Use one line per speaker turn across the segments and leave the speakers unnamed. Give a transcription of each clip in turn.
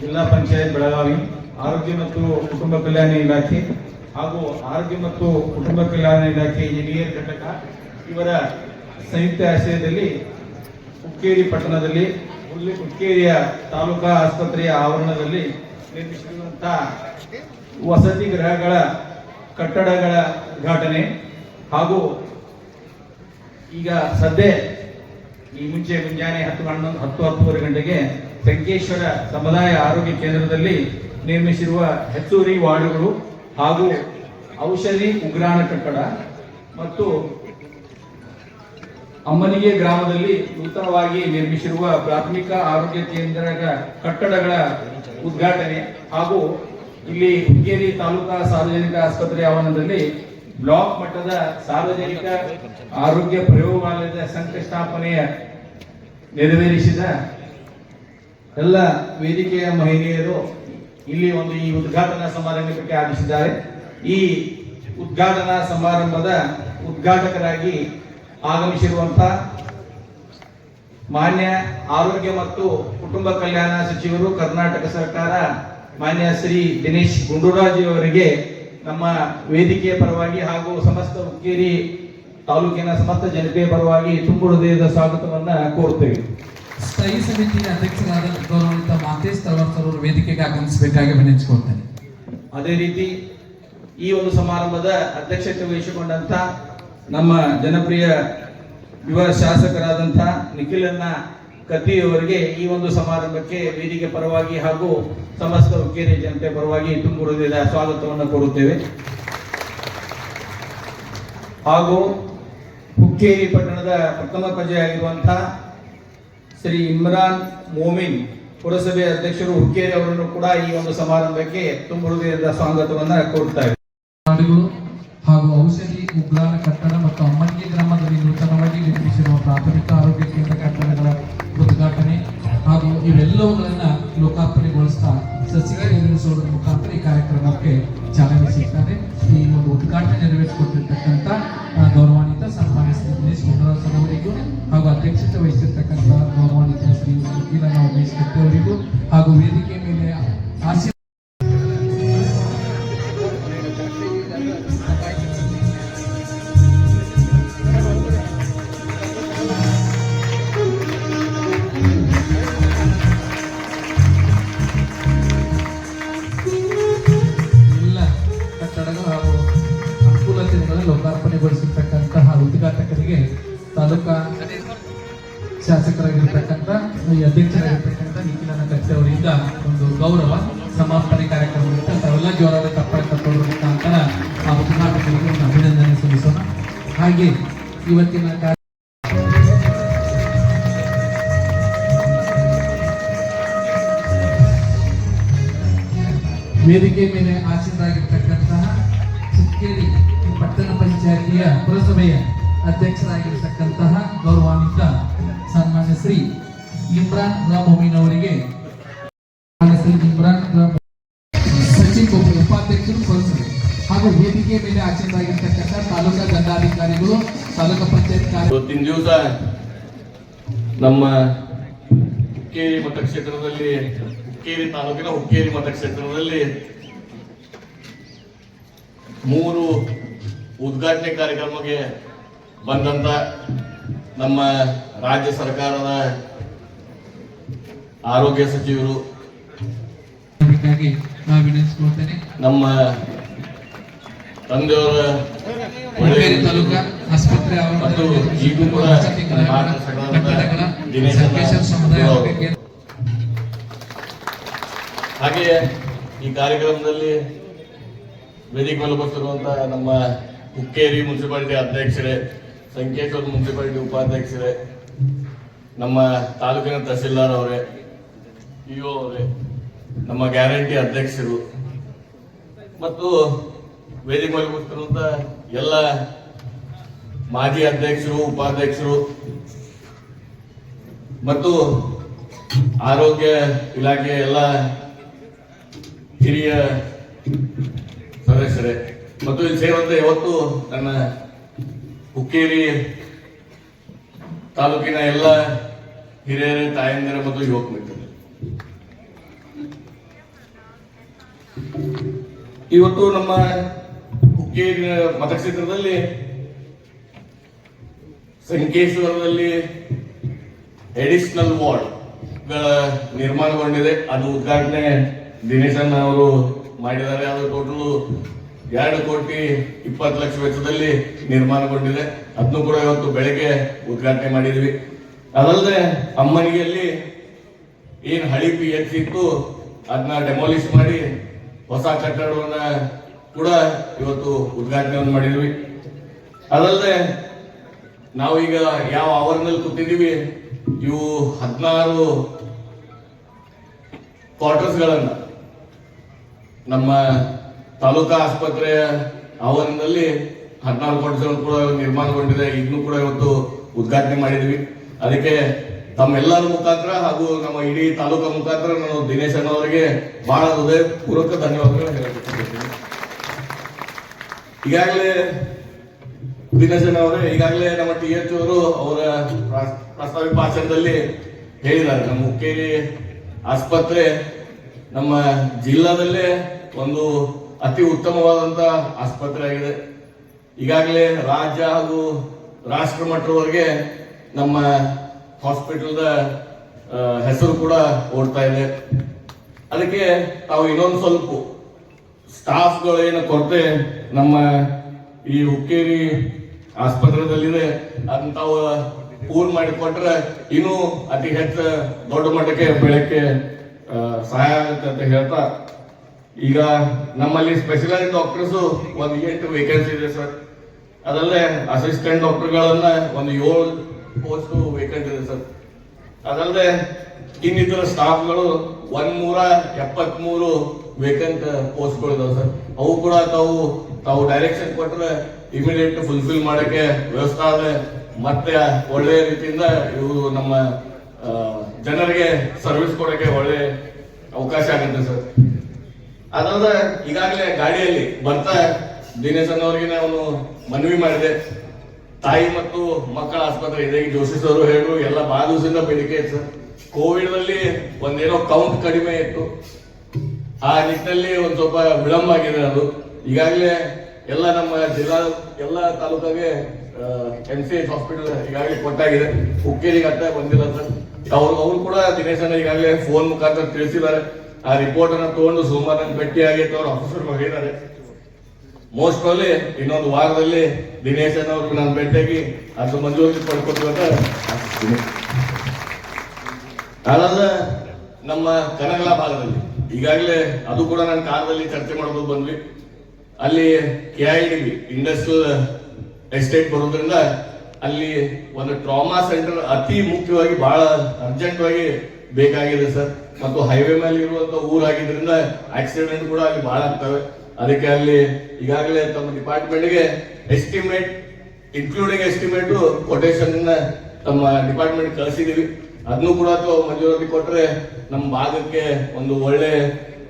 ಜಿಲ್ಲಾ ಪಂಚಾಯತ್ ಬೆಳಗಾವಿ, ಆರೋಗ್ಯ ಮತ್ತು ಕುಟುಂಬ ಕಲ್ಯಾಣ ಇಲಾಖೆ ಹಾಗೂ ಆರೋಗ್ಯ ಮತ್ತು ಕುಟುಂಬ ಕಲ್ಯಾಣ ಇಲಾಖೆ ಇಂಜಿನಿಯರ್ ಘಟಕ ಇವರ ಸಂಯುಕ್ತ ಆಶ್ರಯದಲ್ಲಿ ಹುಕ್ಕೇರಿ ಪಟ್ಟಣದಲ್ಲಿ ಹುಕ್ಕೇರಿಯ ತಾಲೂಕಾ ಆಸ್ಪತ್ರೆಯ ಆವರಣದಲ್ಲಿ ನಿರ್ಮಿಸಿರುವಂತಹ ವಸತಿ ಗೃಹಗಳ ಕಟ್ಟಡಗಳ ಉದ್ಘಾಟನೆ ಹಾಗೂ ಈಗ ಸದ್ಯ ಈ ಮುಂಚೆ ಮುಂಜಾನೆ ಹತ್ತು ಹನ್ನೊಂದು, ಹತ್ತು ಹತ್ತುವರೆ ಗಂಟೆಗೆ ಸಂಕೇಶ್ವರ ಸಮುದಾಯ ಆರೋಗ್ಯ ಕೇಂದ್ರದಲ್ಲಿ ನಿರ್ಮಿಸಿರುವ ಹೆಚ್ಚುವರಿ ವಾರ್ಡುಗಳು ಹಾಗೂ ಔಷಧಿ ಉಗ್ರಾಣ ಕಟ್ಟಡ ಮತ್ತು ಅಮ್ಮನಿಗೆ ಗ್ರಾಮದಲ್ಲಿ ನೂತನವಾಗಿ ನಿರ್ಮಿಸಿರುವ ಪ್ರಾಥಮಿಕ ಆರೋಗ್ಯ ಕೇಂದ್ರದ ಕಟ್ಟಡಗಳ ಉದ್ಘಾಟನೆ ಹಾಗೂ ಇಲ್ಲಿ ಹುಕ್ಕೇರಿ ತಾಲೂಕಾ ಸಾರ್ವಜನಿಕ ಆಸ್ಪತ್ರೆ ಆವರಣದಲ್ಲಿ ಬ್ಲಾಕ್ ಮಟ್ಟದ ಸಾರ್ವಜನಿಕ ಆರೋಗ್ಯ ಪ್ರಯೋಗಾಲಯದ ಶಂಕುಸ್ಥಾಪನೆಯ ನೆರವೇರಿಸಿದ ಎಲ್ಲ ವೇದಿಕೆಯ ಮಹಿಳೆಯರು ಇಲ್ಲಿ ಒಂದು ಈ ಉದ್ಘಾಟನಾ ಸಮಾರಂಭಕ್ಕೆ ಆಗಮಿಸಿದ್ದಾರೆ. ಈ ಉದ್ಘಾಟನಾ ಸಮಾರಂಭದ ಉದ್ಘಾಟಕರಾಗಿ ಆಗಮಿಸಿರುವಂತ ಮಾನ್ಯ ಆರೋಗ್ಯ ಮತ್ತು ಕುಟುಂಬ ಕಲ್ಯಾಣ ಸಚಿವರು, ಕರ್ನಾಟಕ ಸರ್ಕಾರ ಮಾನ್ಯ ಶ್ರೀ ದಿನೇಶ್ ಗುಂಡೂರಾಜ್ ಅವರಿಗೆ ನಮ್ಮ ವೇದಿಕೆಯ ಪರವಾಗಿ ಹಾಗೂ ಸಮಸ್ತ ಹುಕ್ಕೇರಿ ತಾಲೂಕಿನ ಸಮಸ್ತ ಜನತೆಯ ಪರವಾಗಿ ತುಂಬು ಹೃದಯದ ಸ್ವಾಗತವನ್ನ ಕೋರುತ್ತೇವೆ.
ಸ್ಥಾಯಿ ಸಮಿತಿಯ ಅಧ್ಯಕ್ಷರಾದ ಗೌರವಿತ ಮಾತೇಶ್ ತಳವಾರ್ ಅವರು ವೇದಿಕೆಗೆ ಆಗಮಿಸಬೇಕಾಗಿ ವಿನಂತಿಸಿಕೊಳ್ತೇನೆ.
ಅದೇ ರೀತಿ ಈ ಒಂದು ಸಮಾರಂಭದ ಅಧ್ಯಕ್ಷತೆ ವಹಿಸಿಕೊಂಡಂತ ನಮ್ಮ ಜನಪ್ರಿಯ ಯುವ ಶಾಸಕರಾದಂಥ ನಿಖಿಲನ್ನ ಕತ್ತಿಯವರಿಗೆ ಈ ಒಂದು ಸಮಾರಂಭಕ್ಕೆ ವೇದಿಕೆ ಪರವಾಗಿ ಹಾಗೂ ಸಮಸ್ತ ಹುಕ್ಕೇರಿ ಜನತೆ ಪರವಾಗಿ ತುಂಬು ಹೃದಯದ ಸ್ವಾಗತವನ್ನು ಕೋರುತ್ತೇವೆ. ಹಾಗೂ ಹುಕ್ಕೇರಿ ಪಟ್ಟಣದ ಪ್ರಥಮ ಪ್ರಜೆಯಾಗಿರುವಂತಹ ಶ್ರೀ ಇಮ್ರಾನ್ ಮೋಮಿನ್ ಪುರಸಭೆ ಅಧ್ಯಕ್ಷರು ಹುಕ್ಕೇರಿ ಅವರನ್ನು ಕೂಡ ಈ ಒಂದು ಸಮಾರಂಭಕ್ಕೆ ತುಂಬ ಹೃದಯದ ಸ್ವಾಗತವನ್ನ
ಹಾಡುಗಳು ಹಾಗೂ ಔಷಧಿ ಉಗ್ರಾಣ ಕಟ್ಟಡ ಮತ್ತು ಅಮ್ಮಂಗಿ ಗ್ರಾಮದಲ್ಲಿ ನೂತನವಾಗಿ ನಿರ್ಮಿಸಿರುವ ಪ್ರಾಥಮಿಕ ಆರೋಗ್ಯ ಕೇಂದ್ರ ಕಟ್ಟಡಗಳ ಉದ್ಘಾಟನೆ ಹಾಗೂ ಇವೆಲ್ಲವುಗಳನ್ನ ಲೋಕಾರ್ಪಣೆಗೊಳಿಸ್ತಾ ಸಸಿಗಳ ನಿರ್ಮಿಸುವ ಮುಖಾಂತರ ಈ ಕಾರ್ಯಕ್ರಮಕ್ಕೆ ಚಾಲನೆ ಸಿಗ್ತಾರೆ. ಈ ಒಂದು ಉದ್ಘಾಟನೆ ನೆರವೇರಿಸಿಕೊಟ್ಟಿರ್ತಕ್ಕಂಥ ಅಧ್ಯಕ್ಷತೆ ವಹಿಸಿರ್ತಕ್ಕಂಥ ಗೌರವಾನ್ವಿತ ಶ್ರೀ ವಕೀಲ ನಾವು ಕತ್ತಿ ಶಾಸಕರಾಗಿರ್ತಕ್ಕಂಥ ಅಧ್ಯಕ್ಷರಾಗಿರ್ತಕ್ಕಂಥ ನಿಖಿಲನ ಕತ್ತಿ ಅವರಿಂದ ಒಂದು ಗೌರವ ಸಮಾಪನೆ ಕಾರ್ಯಕ್ರಮಕ್ಕೆ ತಾವೆಲ್ಲ ಜೋರಾದ ತಪ್ಪಳ ತಪ್ಪೋದ್ರ ಮುಖಾಂತರ ಆ ಉದ್ಘಾಟಕರಿಗೆ ಒಂದು ಅಭಿನಂದನೆ ಸಲ್ಲಿಸೋಣ. ಹಾಗೆ ಇವತ್ತಿನ ವೇದಿಕೆ ಮೇಲೆ ಆಸೀನರಾಗಿರ್ತಕ್ಕಂತಹ ಚಿಕ್ಕೇರಿ ಪಟ್ಟಣ ಪಂಚಾಯತಿಯ ಪುರಸಭೆಯ ಅಧ್ಯಕ್ಷರಾಗಿರ್ತಕ್ಕಂತಹ ಶ್ರೀ ಸಚಿನ್ ಒಬ್ಬ ಉಪಾಧ್ಯಕ್ಷರು ಪುರಸಭೆ ಹಾಗೂ ವೇದಿಕೆ ಮೇಲೆ ಆಸೀನರಾಗಿರ್ತಕ್ಕಂಥ ತಾಲೂಕಾ ದಂಡಾಧಿಕಾರಿಗಳು, ತಾಲೂಕಾ ಪಂಚಾಯತ್
ಇವತ್ತಿನ ದಿವಸ ನಮ್ಮ ಹುಕ್ಕೇರಿ ಮತಕ್ಷೇತ್ರದಲ್ಲಿ, ಹುಕ್ಕೇರಿ ತಾಲೂಕಿನ ಹುಕ್ಕೇರಿ ಮತಕ್ಷೇತ್ರದಲ್ಲಿ ಮೂರು ಉದ್ಘಾಟನೆ ಕಾರ್ಯಕ್ರಮಕ್ಕೆ ಬಂದಂತ ನಮ್ಮ ರಾಜ್ಯ ಸರ್ಕಾರದ ಆರೋಗ್ಯ ಸಚಿವರು ನಮ್ಮ ತಂದೆಯವರ ಮತ್ತು ಈಗೂ ಕೂಡ ಹಾಗೆಯೇ ಈ ಕಾರ್ಯಕ್ರಮದಲ್ಲಿ ವೇದಿಕೆ ಮೇಲೆ ಬರ್ತಿರುವಂತಹ ನಮ್ಮ ಹುಕ್ಕೇರಿ ಮುನ್ಸಿಪಾಲಿಟಿ ಅಧ್ಯಕ್ಷರೇ ಸಂಕೇಶ್ವರ ಮುನ್ಸಿಪಾಲಿಟಿ ಉಪಾಧ್ಯಕ್ಷರೇ ನಮ್ಮ ತಾಲೂಕಿನ ತಹಸೀಲ್ದಾರ್ ಅವರೇ ಅವರೇ, ನಮ್ಮ ಗ್ಯಾರಂಟಿ ಅಧ್ಯಕ್ಷರು ಮತ್ತು ವೇದಿಕೆ ಮೇಲೆ ಕೂತಿರುವಂತ ಎಲ್ಲ ಮಾಜಿ ಅಧ್ಯಕ್ಷರು, ಉಪಾಧ್ಯಕ್ಷರು ಮತ್ತು ಆರೋಗ್ಯ ಇಲಾಖೆ ಎಲ್ಲ ಹಿರಿಯ ಸದಸ್ಯರೇ. ಮತ್ತು ಇಲ್ಲಿ ಸೇರಿದಂತೆ ಇವತ್ತು ನನ್ನ ಹುಕ್ಕೇರಿ ತಾಲೂಕಿನ ಎಲ್ಲ ಹಿರಿಯರೇ, ತಾಯಂದಿರ ಮತ್ತು ಯುವಕ ಮಿತ್ರರೇ ಇವತ್ತು ನಮ್ಮ ಹುಕ್ಕೇರಿ ಮತಕ್ಷೇತ್ರದಲ್ಲಿ ಸಂಕೇಶ್ವರದಲ್ಲಿ ಎಡಿಷನಲ್ ವಾರ್ಡ್ ನಿರ್ಮಾಣಗೊಂಡಿದೆ. ಅದು ಉದ್ಘಾಟನೆ ದಿನೇಶನ್ ಅವರು ಮಾಡಿದ್ದಾರೆ. ಅದು ಟೋಟಲ್ ಎರಡು ಕೋಟಿ ಇಪ್ಪತ್ತು ಲಕ್ಷ ವೆಚ್ಚದಲ್ಲಿ ನಿರ್ಮಾಣಗೊಂಡಿದೆ. ಅದನ್ನು ಕೂಡ ಇವತ್ತು ಬೆಳಗ್ಗೆ ಉದ್ಘಾಟನೆ ಮಾಡಿದ್ವಿ. ಅದಲ್ಲದೆ ಅಮ್ಮನಿಯಲ್ಲಿ ಏನು ಹಳಿ ಪಿ ಎಚ್ ಇತ್ತು ಅದನ್ನ ಡೆಮಾಲಿಷ್ ಮಾಡಿ ಹೊಸ ಕಟ್ಟಡವನ್ನ ಕೂಡ ಇವತ್ತು ಉದ್ಘಾಟನೆಯನ್ನು ಮಾಡಿದ್ವಿ. ಅದಲ್ಲದೆ ನಾವೀಗ ಯಾವ ಆವರಣದಲ್ಲಿ ಕೂತಿದ್ದೀವಿ, ಇವು ಹದಿನಾರು ಕ್ವಾರ್ಟರ್ಸ್ಗಳನ್ನು ನಮ್ಮ ತಾಲೂಕಾ ಆಸ್ಪತ್ರೆಯ ಆವರಣದಲ್ಲಿ ಹದಿನಾರು ಕ್ವಾರ್ಟರ್ಸ್ ಕೂಡ ನಿರ್ಮಾಣಗೊಂಡಿದೆ ಇದನ್ನು ಕೂಡ ಇವತ್ತು ಉದ್ಘಾಟನೆ ಮಾಡಿದ್ವಿ. ಅದಕ್ಕೆ ತಮ್ಮೆಲ್ಲರ ಮುಖಾಂತರ ಹಾಗೂ ನಮ್ಮ ಇಡೀ ತಾಲೂಕಾ ಮುಖಾಂತರ ನಾನು ದಿನೇಶ್ ಅವರಿಗೆ ಬಹಳ ಹೃದಯಪೂರ್ವಕ ಧನ್ಯವಾದಗಳನ್ನು ಹೇಳಬೇಕು ಈಗಾಗಲೇ ದಿನೇಶನ್ ಅವರೇ, ಈಗಾಗಲೇ ನಮ್ಮ ಟಿ ಎಚ್ ಅವರು ಅವರ ಪ್ರಾ- ಪ್ರಾಸ್ತಾವಿಕ ಭಾಷಣದಲ್ಲಿ ಹೇಳಿದ್ದಾರೆ. ನಮ್ಮ ಹುಕ್ಕೇರಿ ಆಸ್ಪತ್ರೆ ನಮ್ಮ ಜಿಲ್ಲಾದಲ್ಲೇ ಒಂದು ಅತಿ ಉತ್ತಮವಾದಂತ ಆಸ್ಪತ್ರೆ ಆಗಿದೆ. ಈಗಾಗಲೇ ರಾಜ್ಯ ಹಾಗೂ ರಾಷ್ಟ್ರ ಮಟ್ಟದವರೆಗೆ ನಮ್ಮ ಹಾಸ್ಪಿಟಲ್ದ ಹೆಸರು ಕೂಡ ಓಡ್ತಾ ಇದೆ. ಅದಕ್ಕೆ ತಾವು ಇನ್ನೊಂದು ಸ್ವಲ್ಪ ಸ್ಟಾಫ್ಗಳು ಏನು ಕೊರತೆ ನಮ್ಮ ಈ ಹುಕ್ಕೇರಿ ಆಸ್ಪತ್ರೆದಲ್ಲಿದೆ. ಅದನ್ನ ತಾವು ಪೂರ್ ಮಾಡಿಕೊಟ್ರೆ ಇನ್ನೂ ಅತಿ ಹೆಚ್ಚು ದೊಡ್ಡ ಮಟ್ಟಕ್ಕೆ ಬೆಳಕ್ಕೆ ಸಹಾಯ ಆಗುತ್ತೆ ಅಂತ ಹೇಳ್ತಾ. ಈಗ ನಮ್ಮಲ್ಲಿ ಸ್ಪೆಷಲೈಸ್ ಡಾಕ್ಟರ್ಸ್ ಒಂದು ಎಂಟು ವೇಕೆನ್ಸಿ ಇದೆ ಸರ್ ಅದರಲ್ಲೇ ಅಸಿಸ್ಟೆಂಟ್ ಡಾಕ್ಟರ್ಗಳನ್ನ ಒಂದು ಏಳು ಪೋಸ್ಟ್ ವೇಕೆಂಟ್ ಇದೆ ಸರ್. ಅದಲ್ಲದೆ ಇನ್ನಿತರ ಸ್ಟಾಫ್ಗಳು ಒಂದ್ ನೂರ ಎಪ್ಪತ್ಮೂರು ವೇಕೆಂಟ್ ಪೋಸ್ಟ್ಗಳು ಇದಾವೆ ಸರ್. ಅವು ಕೂಡ ತಾವು ತಾವು ಡೈರೆಕ್ಷನ್ ಕೊಟ್ಟರೆ ಇಮಿಡಿಯೇಟ್ ಫುಲ್ಫಿಲ್ ಮಾಡಕ್ಕೆ ವ್ಯವಸ್ಥೆ ಆದ್ರೆ ಮತ್ತೆ ಒಳ್ಳೆಯ ರೀತಿಯಿಂದ ಇವು ನಮ್ಮ ಜನರಿಗೆ ಸರ್ವಿಸ್ ಕೊಡಕ್ಕೆ ಒಳ್ಳೆ ಅವಕಾಶ ಆಗುತ್ತೆ ಸರ್. ಅದಲ್ಲದೆ ಈಗಾಗಲೇ ಗಾಡಿಯಲ್ಲಿ ಬರ್ತಾ ದಿನೇಶನ್ ಅವರಿಗೆ ನಾನು ಮನವಿ ಮಾಡಿದೆ. ತಾಯಿ ಮತ್ತು ಮಕ್ಕಳ ಆಸ್ಪತ್ರೆ ಇದೆ. ಜೋಶಿಸ್ ಅವರು ಹೇಳಿದ್ರು ಎಲ್ಲ ಬಹಳ ದಿವಸದಿಂದ ಬೇಡಿಕೆ ಸರ್ ಕೋವಿಡ್ನಲ್ಲಿ ಒಂದೇನೋ ಕೌಂಟ್ ಕಡಿಮೆ ಇತ್ತು. ಆ ನಿಟ್ಟಿನಲ್ಲಿ ಒಂದ್ ಸ್ವಲ್ಪ ವಿಳಂಬ ಆಗಿದೆ ಅದು. ಈಗಾಗಲೇ ಎಲ್ಲ ನಮ್ಮ ಜಿಲ್ಲಾ, ಎಲ್ಲ ತಾಲೂಕಾಗೆ ಎಂ ಸಿ ಎಚ್ ಹಾಸ್ಪಿಟಲ್ ಈಗಾಗಲೇ ಕೊಟ್ಟಾಗಿದೆ. ಹುಕ್ಕೇರಿಗೆ ಅತ್ತ ಬಂದಿಲ್ಲ ಸರ್. ಅವ್ರು ಅವ್ರು ಕೂಡ ದಿನೇಶನ ಈಗಾಗಲೇ ಫೋನ್ ಮುಖಾಂತರ ತಿಳಿಸಿದ್ದಾರೆ. ಆ ರಿಪೋರ್ಟ್ ಅನ್ನ ತಗೊಂಡು ಸೋಮವಾರ ಭೇಟಿ ಭೇಟಿಯಾಗಿ ಅವ್ರ ಆಫೀಸರ್ ಹೇಳಿದ್ದಾರೆ. ಮೋಸ್ಟ್ ಪ್ರಾಬ್ಲಿ ಇನ್ನೊಂದು ವಾರದಲ್ಲಿ ದಿನೇಶ್ ಅವ್ರಿಗೆ ನಾನು ಭೇಟಿಯಾಗಿ ಅದು ಮಂಜೂರಿ ಪಡ್ಕೊತೀವಿ ಅಂತ ಆಶಿಸ್ತೀನಿ ಅದಾದ ನಮ್ಮ ಕನಗಲ ಭಾಗದಲ್ಲಿ, ಈಗಾಗಲೇ ಅದು ಕೂಡ ನಾನು ಕಾಲದಲ್ಲಿ ಚರ್ಚೆ ಮಾಡ್ಬೋದು ಬಂದ್ವಿ. ಅಲ್ಲಿ K I D industrial estate ಬರೋದ್ರಿಂದ ಅಲ್ಲಿ ಒಂದು ಟ್ರಾಮಾ ಸೆಂಟರ್ ಅತಿ ಮುಖ್ಯವಾಗಿ ಬಹಳ ಅರ್ಜೆಂಟ್ ಆಗಿ ಬೇಕಾಗಿದೆ ಸರ್. ಮತ್ತು ಹೈವೇ ಮೇಲೆ ಇರುವಂತ ಊರಾಗಿದ್ರಿಂದ ಆಕ್ಸಿಡೆಂಟ್ ಕೂಡ ಅಲ್ಲಿ ಬಹಳ ಆಗ್ತವೆ. ಅದಕ್ಕೆ ಅಲ್ಲಿ ಈಗಾಗಲೇ ತಮ್ಮ ಡಿಪಾರ್ಟ್ಮೆಂಟ್ಗೆ ಎಸ್ಟಿಮೇಟ್ ಇನ್ಕ್ಲೂಡಿಂಗ್ ಎಸ್ಟಿಮೇಟ್ ಕೊಟೇಶನ್ ತಮ್ಮ ಡಿಪಾರ್ಟ್ಮೆಂಟ್ ಕಳಿಸಿದೀವಿ. ಅದನ್ನು ಕೂಡ ಮಂಜೂರಾತಿ ಕೊಟ್ಟರೆ ನಮ್ಮ ಭಾಗಕ್ಕೆ ಒಂದು ಒಳ್ಳೆ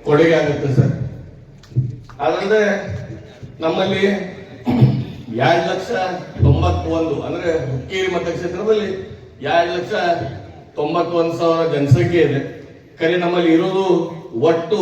ಕೊಡುಗೆ ಆಗುತ್ತೆ ಸರ್. ಅದಲ್ಲದೆ ನಮ್ಮಲ್ಲಿ ಎರಡು ಲಕ್ಷ ತೊಂಬತ್ತೊಂದು, ಅಂದ್ರೆ ಹುಕ್ಕೇರಿ ಮತಕ್ಷೇತ್ರದಲ್ಲಿ ಎರಡು ಲಕ್ಷ ತೊಂಬತ್ತೊಂದು ಸಾವಿರ ಜನಸಂಖ್ಯೆ ಇದೆ. ಕರೆ ನಮ್ಮಲ್ಲಿ ಇರೋದು ಒಟ್ಟು